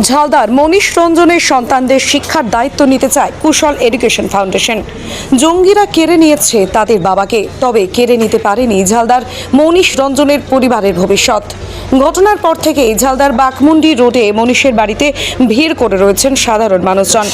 ঝালদার মনীষ রঞ্জনের সন্তানদের শিক্ষার দায়িত্ব নিতে চায় কুশল এডুকেশন ফাউন্ডেশন। জঙ্গিরা কেড়ে নিয়েছে তাদের বাবাকে, তবে কেড়ে নিতে পারেনি ঝালদার মনীষ রঞ্জনের পরিবারের ভবিষ্যৎ। ঘটনার পর থেকেই ঝালদার বাকমুন্ডি রোডে মনীষের বাড়িতে ভিড় করে রয়েছেন সাধারণ মানুষজন।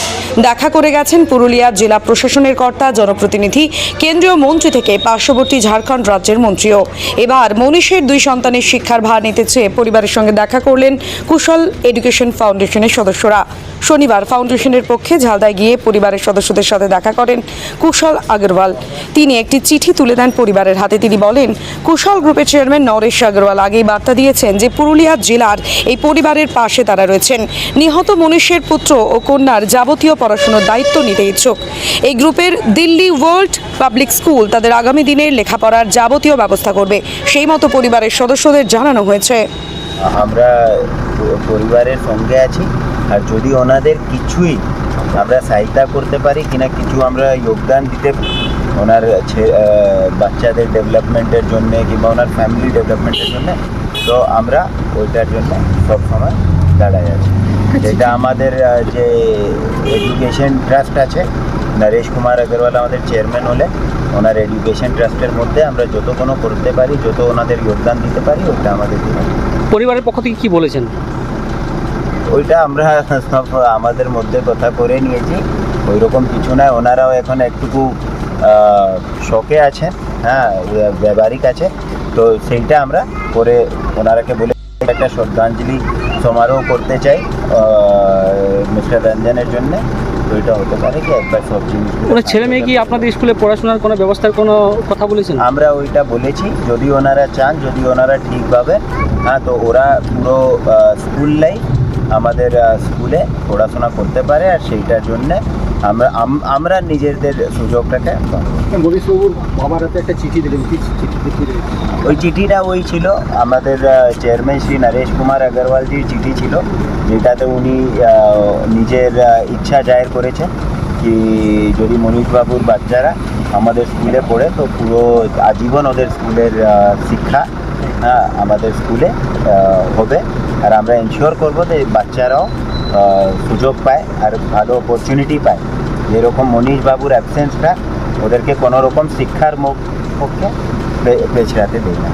দেখা করে গেছেন পুরুলিয়া জেলা প্রশাসনের কর্তা, জনপ্রতিনিধি, কেন্দ্রীয় মন্ত্রী থেকে পার্শ্ববর্তী ঝাড়খণ্ড রাজ্যের মন্ত্রীও। এবার মনীষের দুই সন্তানের শিক্ষার ভার নিতে চেয়ে পরিবারের সঙ্গে দেখা করলেন কুশল এডুকেশন ফাউন্ডেশনের সদস্যরা। শনিবার ফাউন্ডেশনের পক্ষে ঝালদায় গিয়ে পরিবারের সদস্যদের সাথে দেখা করেন কুশল আগরওয়াল। তিনি একটি চিঠি তুলে দেন পরিবারের হাতে। তিনি বলেন, কুশল গ্রুপের চেয়ারম্যান নরেশ আগরওয়াল আগেই বার্তা দিয়েছেন যে পুরুলিয়া জেলার এই পরিবারের পাশে তারা রয়েছেন। নিহত মনীষের পুত্র ও কন্যার যাবতীয় পড়াশোনার দায়িত্ব নিতে ইচ্ছুক। এই গ্রুপের দিল্লি ওয়ার্ল্ড পাবলিক স্কুল তাদের আগামী দিনের লেখাপড়ার যাবতীয় ব্যবস্থা করবে। সেই মতো পরিবারের সদস্যদের জানানো হয়েছে। আমরা পরিবারের সঙ্গে আছি। আর যদি ওনাদের কিছুই আমরা সহায়তা করতে পারি কিনা কিছু আমরা যোগদান দিতে ওনার বাচ্চাদের ডেভেলপমেন্টের জন্য কিংবা ওনার ফ্যামিলি ডেভেলপমেন্টের জন্য তো আমরা ওইটার জন্য সবসময় দাঁড়াই আছি। যেটা আমাদের যে এডুকেশন ট্রাস্ট আছে নরেশ কুমার আগরওয়াল আমাদের চেয়ারম্যান হলে ওনার এডুকেশন ট্রাস্টের মধ্যে আমরা যত কোনো করতে পারি যত ওনাদের যোগদান দিতে পারি ওইটা আমাদের পরিবারের পক্ষ থেকে কি বলেছেন? ওইটা আমরা সব আমাদের মধ্যে কথা করে নিয়েছি। ওই রকম কিছু নয় ওনারাও এখন একটুকু শখে আছেন হ্যাঁ ব্যবহারিক আছে। তো সেইটা আমরা করে ওনারাকে বলে একটা শ্রদ্ধাঞ্জলি সমারোহ করতে চাই মিস্টার রঞ্জনের জন্য। তো এটা হতে পারে কি একবার সব জিনিস। ওনার ছেলে মেয়ে কি আপনাদের স্কুলে পড়াশোনার কোনো ব্যবস্থার কোনো কথা বলেছেন? আমরা ওইটা বলেছি যদি ওনারা চান যদি ওনারা ঠিকভাবে হ্যাঁ তো ওরা পুরো স্কুল লাইফ আমাদের স্কুলে পড়াশোনা করতে পারে আর সেইটার জন্যে আমরা আমরা নিজেদের সুযোগটাকে বাবার হাতে একটা চিঠি দিলেন ওই চিঠিটা ওই ছিল আমাদের চেয়ারম্যান শ্রী নরেশ কুমার আগরওয়ালজির চিঠি ছিল যেটাতে উনি নিজের ইচ্ছা জাহির করেছেন কি যদি মনীষবাবুর বাচ্চারা আমাদের স্কুলে পড়ে তো পুরো আজীবন ওদের স্কুলের শিক্ষা হ্যাঁ আমাদের স্কুলে হবে। আর আমরা এনশিওর করব যে বাচ্চারাও সুযোগ পায় আর ভালো অপরচুনিটি পায়। যেরকম মনীষবাবুর অ্যাবসেন্সটা ওদেরকে কোনো রকম শিক্ষার মুখ পক্ষে পেছড়াতে দেয় না।